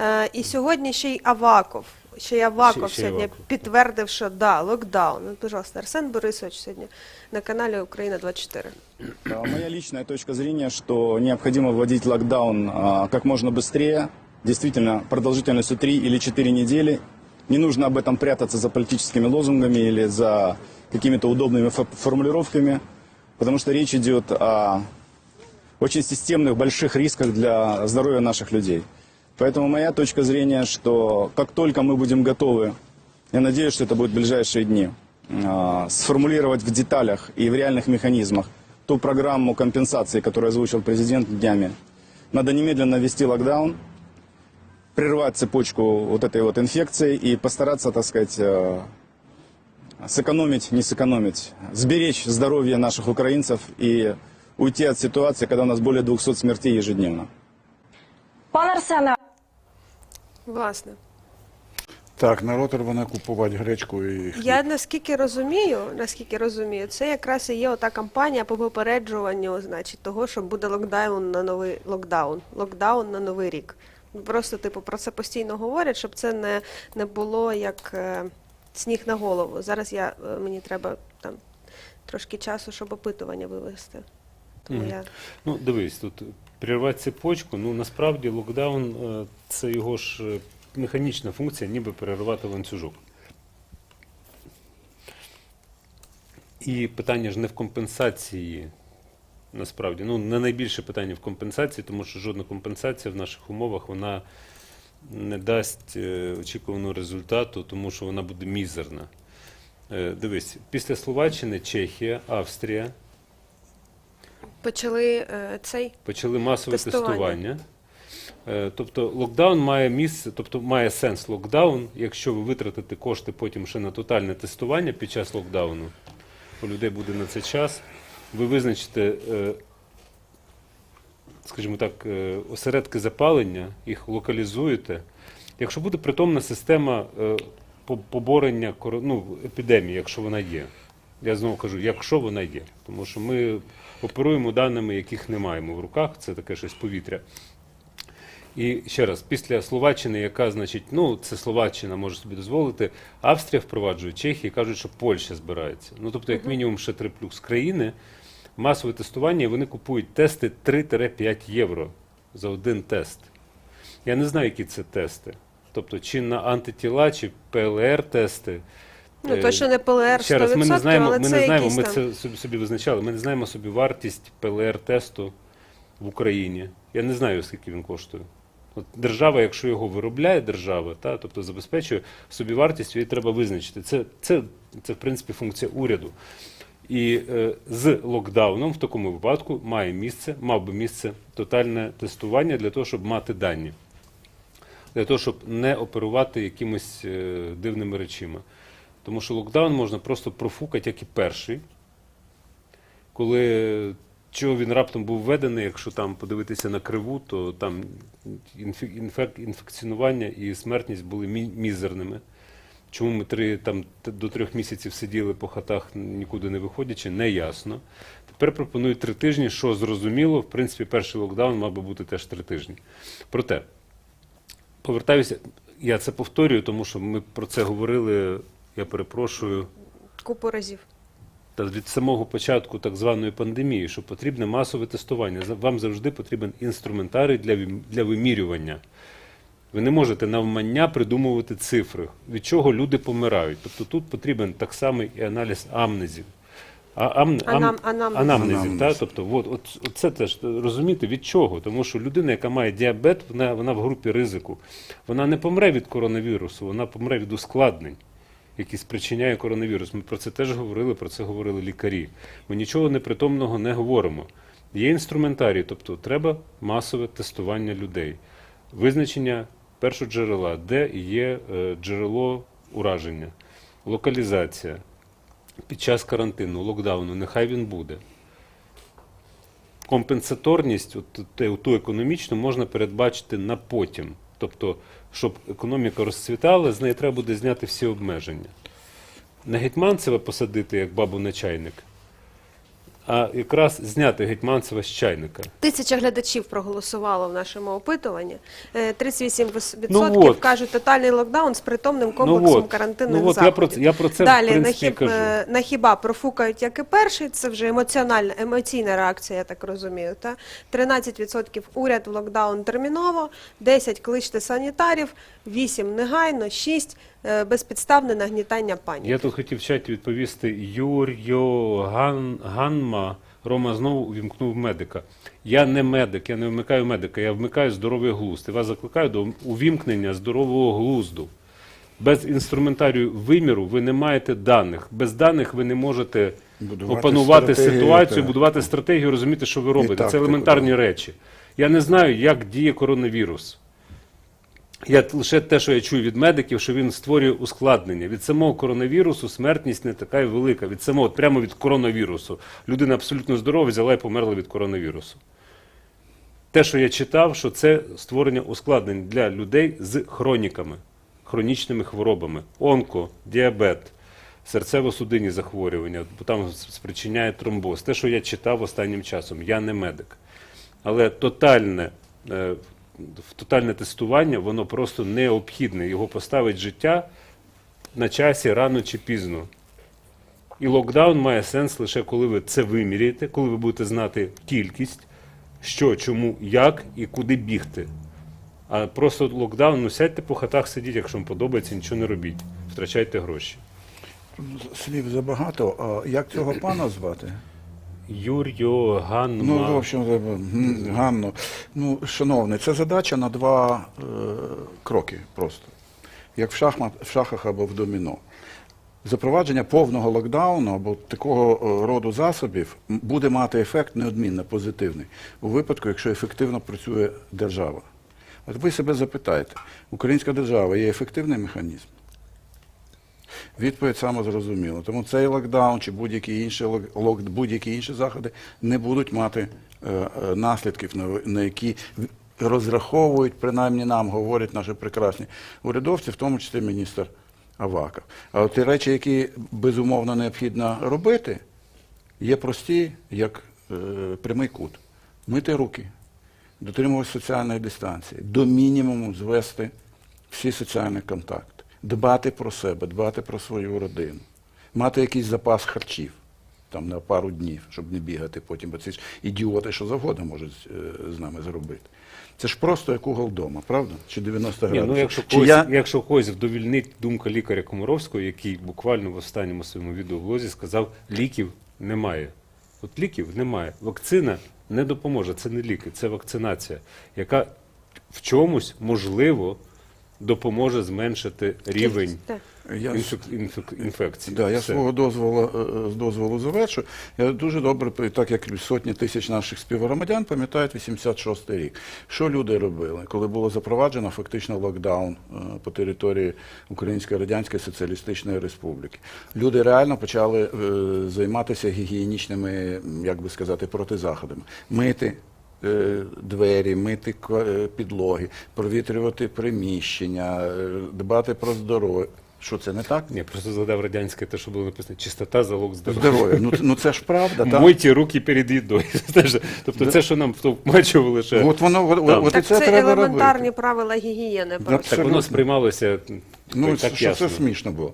Е, і сьогодні ще й Аваков. Ще й Аваков Ще- ще й сьогодні Аваков, підтвердив, що да, локдаун. Ну, пожалуйста, Арсен Борисович сьогодні на каналі Україна 24. А, Моя личная точка зрения, что необходимо вводить локдаун а, как можно быстрее, действительно продолжительностью 3 или 4 недели. Не нужно об этом прятаться за политическими лозунгами или за какими-то удобными фо- формулировками, потому что речь идет о очень системных больших рисках для здоровья наших людей. Поэтому моя точка зрения, что как только мы будем готовы, я надеюсь, что это будет в ближайшие дни, а, сформулировать в деталях и в реальных механизмах ту программу компенсации, которую озвучил президент днями, надо немедленно ввести локдаун, прервать цепочку вот этой вот инфекции и постараться, так сказать, э, сэкономить, не сэкономить, сберечь здоровье наших украинцев и уйти от ситуации, когда у нас более 200 смертей ежедневно. Пане Арсене, Власне. Так, народ рване купувати гречку і хліб. Я наскільки розумію, наскільки розумію, це якраз і є ота кампанія по попереджуванню, значить, того, що буде локдаун на новий локдаун, локдаун на новий рік. Просто, типу, про це постійно говорять, щоб це не, не було як е, сніг на голову. Зараз я е, мені треба там трошки часу, щоб опитування вивести. Тому Мгм. я Ну, дивись, тут прервати цепочку, ну насправді локдаун е, це його ж е, механічна функція, ніби перервати ланцюжок. І питання ж не в компенсації, насправді. Ну, не найбільше питання в компенсації, тому що жодна компенсація в наших умовах вона не дасть е, очікуваного результату, тому що вона буде мізерна. Дивись, після Словаччини, Чехія, Австрія. Почали е, цей почали масове Тестування. тестування. Е, Тобто локдаун має місце, тобто має сенс локдаун, якщо ви витратите кошти потім ще на тотальне тестування під час локдауну, у людей буде на це час. Ви визначите, е, скажімо так, осередки запалення, їх локалізуєте. Якщо буде притомна система поборення ну, епідемії, якщо вона є. Я знову кажу, якщо вона є, тому що ми оперуємо даними, яких не маємо в руках, це таке щось повітря. І ще раз, після Словаччини, яка, значить, ну це Словаччина може собі дозволити, Австрія впроваджує, Чехія кажуть, що Польща збирається. Ну тобто, як мінімум, ще три плюс країни, масове тестування, вони купують тести 3-5 євро за один тест. Я не знаю, які це тести. Тобто, чи на антитіла, чи ПЛР-тести. Ну точно не ПЛР 100%, Ще раз, ми не знаємо, але ми це не знаємо, якісь ми там... це собі, собі визначали. Ми не знаємо собі вартість ПЛР-тесту в Україні. Я не знаю, скільки він коштує. От держава, якщо його виробляє держава, та, тобто забезпечує собі вартість, її треба визначити. Це, це, це в принципі, функція уряду. І е, з локдауном в такому випадку має місце, мав би місце тотальне тестування для того, щоб мати дані, для того, щоб не оперувати якимось е, дивними речима. Тому що локдаун можна просто профукати, як і перший, коли чого він раптом був введений, якщо там подивитися на криву, то там інфек, інфек, інфекціонування і смертність були мізерними. Чому ми три, там, до трьох місяців сиділи по хатах, нікуди не виходячи, не ясно. Тепер пропонують три тижні, що зрозуміло, в принципі, перший локдаун мав би бути теж три тижні. Проте, повертаюся, я це повторюю, тому що ми про це говорили, я перепрошую, купу разів. та від самого початку так званої пандемії, що потрібне масове тестування. За- Вам завжди потрібен інструментарій для, вим- для вимірювання. Ви не можете навмання придумувати цифри, від чого люди помирають. Тобто тут потрібен так само і аналіз амнезів. А, ам, Анам- анамнез. анамнезів, Анамнез. та? Тобто, от, от, от це теж розуміти від чого. Тому що людина, яка має діабет, вона, вона в групі ризику. Вона не помре від коронавірусу, вона помре від ускладнень які спричиняє коронавірус. Ми про це теж говорили, про це говорили лікарі. Ми нічого непритомного не говоримо. Є інструментарій, тобто треба масове тестування людей, визначення першоджерела, де є е, джерело ураження, локалізація під час карантину, локдауну, нехай він буде. Компенсаторність, от, ту економічну, можна передбачити на потім. Тобто, щоб економіка розцвітала, з неї треба буде зняти всі обмеження. На Гетьманцева посадити як бабу на чайник, а якраз зняти Гетьманцева з чайника. Тисяча глядачів проголосувало в нашому опитуванні. Е, 38% Ну от. кажуть тотальний локдаун з притомним комплексом от. карантинних Ну от, я заходів. про це- я про це, в Далі принципі, на, хіб, кажу. е, на хіба профукають як і перший, це вже емоціональна емоційна реакція, я так розумію. Та? 13% уряд в локдаун терміново, 10 кличте санітарів, 8 негайно, 6 е, безпідставне нагнітання паніки. Я тут хотів в чаті відповісти Юр'йо Ган, Ганма. Рома знову увімкнув медика. Я не медик, я не вмикаю медика, я вмикаю здоровий глузд. І вас закликаю до увімкнення здорового глузду. Без інструментарію виміру ви не маєте даних. Без даних ви не можете Будувати опанувати ситуацію, так. будувати стратегію, розуміти, що ви робите. Це елементарні так. речі. Я не знаю, як діє коронавірус. Я лише те, що я чую від медиків, що він створює ускладнення. Від самого коронавірусу смертність не така й велика. Від самого, от прямо від коронавірусу. Людина абсолютно здорова, взяла і померла від коронавірусу. Те, що я читав, що це створення ускладнень для людей з хроніками, хронічними хворобами, онко, діабет, серцево-судинні захворювання, бо там спричиняє тромбоз. Те, що я читав останнім часом, я не медик. Але тотальне, е, тотальне тестування, воно просто необхідне. Його поставить життя на часі рано чи пізно. І локдаун має сенс лише коли ви це виміряєте, коли ви будете знати кількість, що, чому, як і куди бігти. А просто локдаун, ну сядьте по хатах сидіть, якщо вам подобається, нічого не робіть. Втрачайте гроші. Слів забагато. А як цього пана звати? Юр'йо Ганма. Ну, в общем, м, Ганно. Ну, шановний, це задача на два е, кроки просто. Як в, шахмат, в шахах або в доміно. Запровадження повного локдауну або такого е, роду засобів буде мати ефект неодмінно позитивний у випадку, якщо ефективно працює держава. От ви себе запитаєте, українська держава є ефективний механізм? Відповідь саме зрозуміла. Тому цей локдаун чи будь-які інші будь-які інші заходи не будуть мати е, е, наслідків, на, на які розраховують, принаймні нам говорять наші прекрасні урядовці, в тому числі міністр Аваков. А от ті речі, які безумовно необхідно робити, є прості, як е, прямий кут. Мити руки, дотримуватися соціальної дистанції, до мінімуму звести всі соціальні контакти, дбати про себе, дбати про свою родину, мати якийсь запас харчів там на пару днів, щоб не бігати потім, бо ці ж ідіоти, що завгодно можуть е, з нами зробити. Це ж просто як угол дома, правда? Чи 90 Ні, ну якщо Чи когось, я... якщо когось вдовільнить думка лікаря Комаровського, який буквально в останньому своєму відеоблозі сказав, ліків немає. От ліків немає. Вакцина не допоможе. Це не ліки, це вакцинація, яка в чомусь можливо допоможе зменшити рівень Я інфек... інфек- інфекції. Да, я Все. свого дозволу, е, е, з дозволу завершу. Я дуже добре, так як сотні тисяч наших співгромадян пам'ятають 86-й рік. Що люди робили, коли було запроваджено фактично локдаун е, по території Української Радянської Соціалістичної Республіки? Люди реально почали займатися гігієнічними, як би сказати, протизаходами. Мити двері, мити е, підлоги, провітрювати приміщення, е, дбати про здоров'я. Що це не так? Ні, просто згадав радянське те, що було написано чистота залог здоров'я. Здоров'я. Ну, ну це ж правда, так? Мойте руки перед їдою. Тобто це, що нам втовмачували ще. От воно, от, Там. от і Так це, це, треба елементарні робити. правила гігієни. Просто. Так воно абсолютно. сприймалося Ну, так що ясно. це смішно було.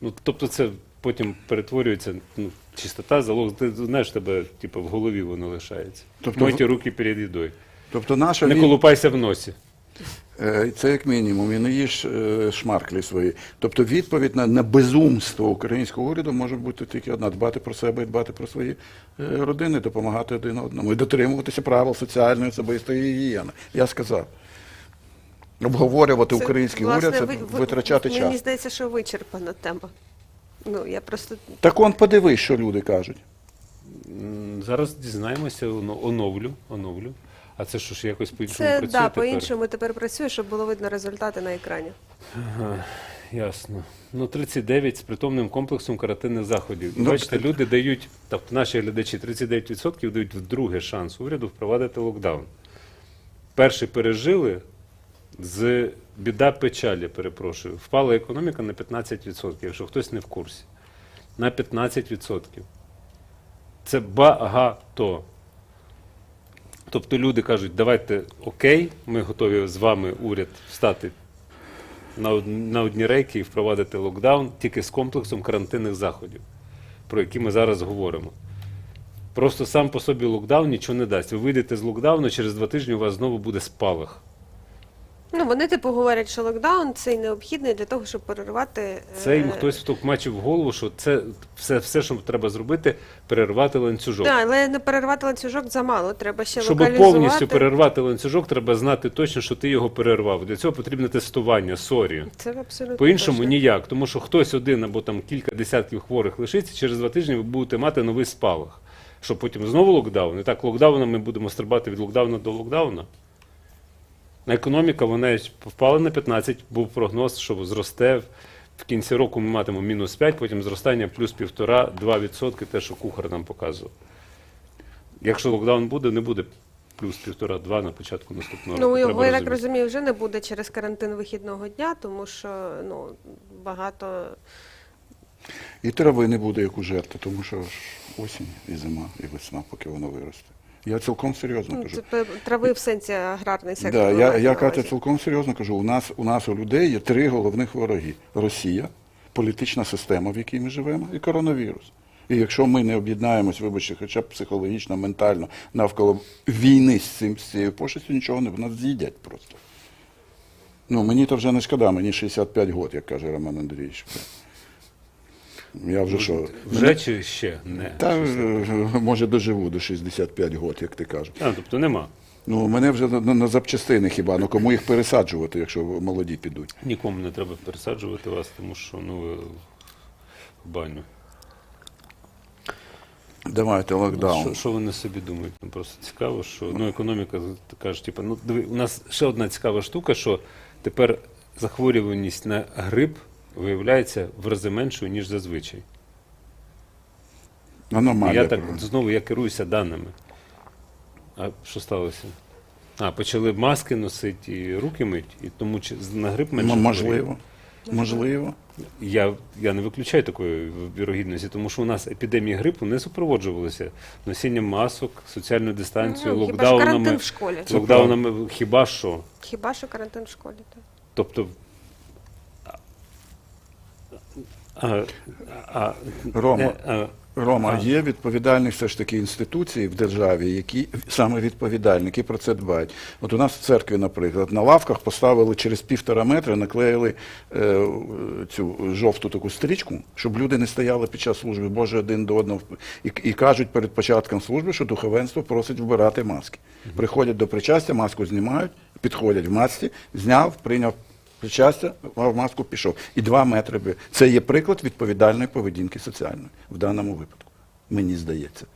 Ну, тобто це потім перетворюється, ну, чистота, залог, ти знаєш, тебе типу, в голові воно лишається. Тобто Мойте руки перед їдою. Тобто наша Не колупайся в носі. е, це як мінімум, і не їж е, шмарклі свої. Тобто відповідь на, на безумство українського уряду може бути тільки одна: дбати про себе і дбати про свої е, родини, допомагати один одному і дотримуватися правил соціальної особистої гігієни. Я сказав. Обговорювати Це, український власне, уряд це ви- ви- витрачати час. Мені здається, що вичерпана тема. Ну, я просто Так он подивись, що люди кажуть. М, Зараз дізнаємося, оно- оновлю, оновлю. А це що ж якось по-іншому це працює да, тепер? по-іншому тепер працює, щоб було видно результати на екрані. Ага, ясно. Ну, 39 з притомним комплексом карантинних заходів. Ну, Бачите, люди дають, тобто наші глядачі, 39% дають вдруге шанс уряду впровадити локдаун. Перший пережили з біда печалі, перепрошую. Впала економіка на 15%, якщо хтось не в курсі. На 15%. Це багато. Тобто люди кажуть, давайте окей, ми готові з вами, уряд, встати на, од- на одні рейки і впровадити локдаун тільки з комплексом карантинних заходів, про які ми зараз говоримо. Просто сам по собі локдаун нічого не дасть. Ви вийдете з локдауну, через два тижні у вас знову буде спалах. Ну, вони типу говорять, що локдаун цей необхідний для того, щоб перервати. Це їм е, хтось втокмачив в голову, що це все, все, що треба зробити, перервати ланцюжок. Да, але не перервати ланцюжок замало. Треба ще Щоб локалізувати. повністю перервати ланцюжок, треба знати точно, що ти його перервав. Для цього потрібне тестування, сорі. Це абсолютно По-іншому точно. ніяк, тому що хтось один або там кілька десятків хворих лишиться, через два тижні ви будете мати новий спалах. Що потім знову локдаун? І так локдауном ми будемо стрибати від локдауна до локдауна. Економіка вона впала на 15, був прогноз, що зросте. В кінці року ми матимемо мінус 5, потім зростання плюс 1,5-2%, те, що кухар нам показував. Якщо локдаун буде, не буде плюс 1,5-2 на початку наступного Ну, року. його, я так розумію, вже не буде через карантин вихідного дня, тому що ну, багато. І трави не буде як у жерти, тому що ж осінь і зима, і весна, поки воно виросте. Я цілком серйозно Ну, кажу. це трави в сенсі аграрний сектор. Да, я, я кажу, цілком серйозно кажу, у нас, у нас у людей є три головних вороги: Росія, політична система, в якій ми живемо, і коронавірус. І якщо ми не об'єднаємось, вибачте, хоча б психологічно, ментально, навколо війни з цим з цією пошестю, нічого не в нас з'їдять просто. Ну, мені то вже не шкода, мені 65 років, як каже Роман Андрійович. Я вже що? Вже чи ще не? Та е, може доживу до 65 років, як ти кажеш. А, тобто нема. Ну, мене вже на, на запчастини хіба, ну кому їх пересаджувати, якщо молоді підуть. Нікому не треба пересаджувати вас, тому що ну ви в баню. Давайте локдаун. Що, що вони собі думають? Ну, просто цікаво, що ну, економіка ти кажеш, типу, ну диви, у нас ще одна цікава штука, що тепер захворюваність на грип виявляється в рази меншою, ніж зазвичай. Аномалія. я так знову я керуюся даними. А що сталося? А, почали маски носити і руки мить, і тому чи на грип менше. Можливо. Можливо. Я, я не виключаю такої вірогідності, тому що у нас епідемії грипу не супроводжувалися носінням масок, соціальною дистанцією, Ну, хіба ж карантин локдаунами. в школі. Локдаунами хіба що. Хіба що карантин в школі? Так. Тобто. А, а, Рома, е, а, Рома, А. є відповідальні все ж таки інституції в державі, які саме відповідальні, які про це дбають. От у нас в церкві, наприклад, на лавках поставили через півтора метра, наклеїли е, цю жовту таку стрічку, щоб люди не стояли під час служби Боже один до одного і, і кажуть перед початком служби, що духовенство просить вбирати маски. Приходять до причастя, маску знімають, підходять в масці, зняв, прийняв. Причастя, мав маску, пішов. І два метри. би. Це є приклад відповідальної поведінки соціальної в даному випадку. Мені здається.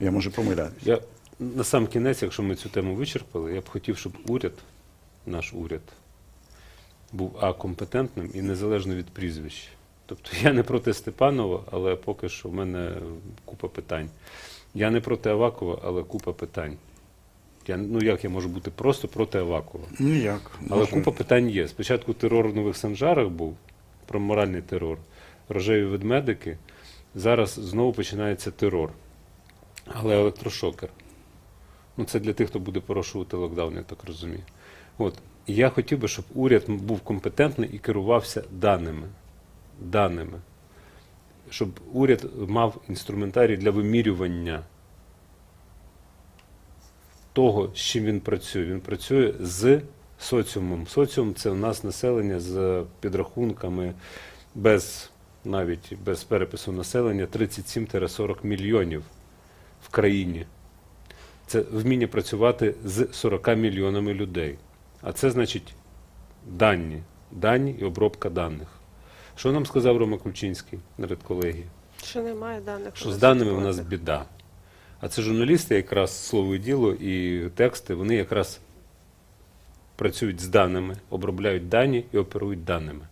Я можу помилятися. Я на сам кінець, якщо ми цю тему вичерпали, я б хотів, щоб уряд, наш уряд, був а компетентним і незалежно від прізвищ. Тобто я не проти Степанова, але поки що в мене купа питань. Я не проти Авакова, але купа питань. Я, ну як я можу бути просто проти Авакова? Ніяк. Але Може, купа питань є. Спочатку терор в нових санжарах був, про моральний терор, рожеві ведмедики. Зараз знову починається терор. Але електрошокер. Ну, це для тих, хто буде порушувати локдаун, я так розумію. От. І я хотів би, щоб уряд був компетентний і керувався даними. даними. Щоб уряд мав інструментарій для вимірювання того, з чим він працює. Він працює з соціумом. Соціум це у нас населення з підрахунками без навіть без перепису населення 37-40 мільйонів в країні. Це вміння працювати з 40 мільйонами людей. А це значить дані, дані і обробка даних. Що нам сказав Рома Кульчинський на редколегії? Що немає даних. що з даними в нас біда. А це журналісти, якраз слово і діло і тексти, вони якраз працюють з даними, обробляють дані і оперують даними.